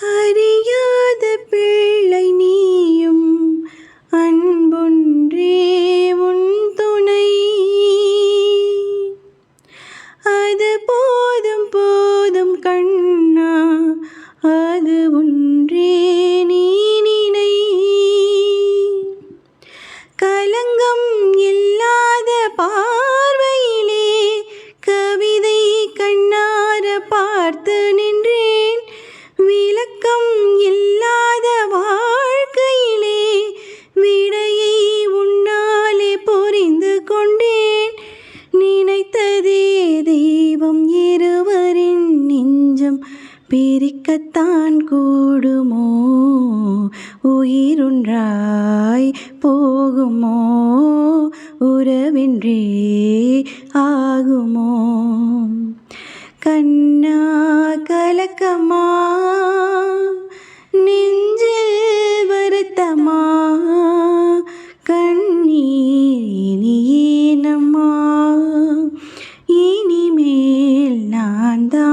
அறியாத பிள்ளை நீயும் அன்பொன்றே உன் துணை. அது போதும் போதும் கண்ணா அது ஒன்றே நீ நினை. கலங்கம் இல்லாத பார்வையிலே கவிதை கண்ணார பார்த்து நின்றே. இலக்கம் இல்லாத வாழ்க்கையிலே விடையை உன்னாலே புரிந்து கொண்டேன். நினைத்ததே தெய்வம் இருவரின் நெஞ்சம் பிரிக்கத்தான் கூடுமோ? உயிருன்றாய் போகுமோ? உறவின்றி ஆகுமோ? கண்ணா கலக்கமா എന്താ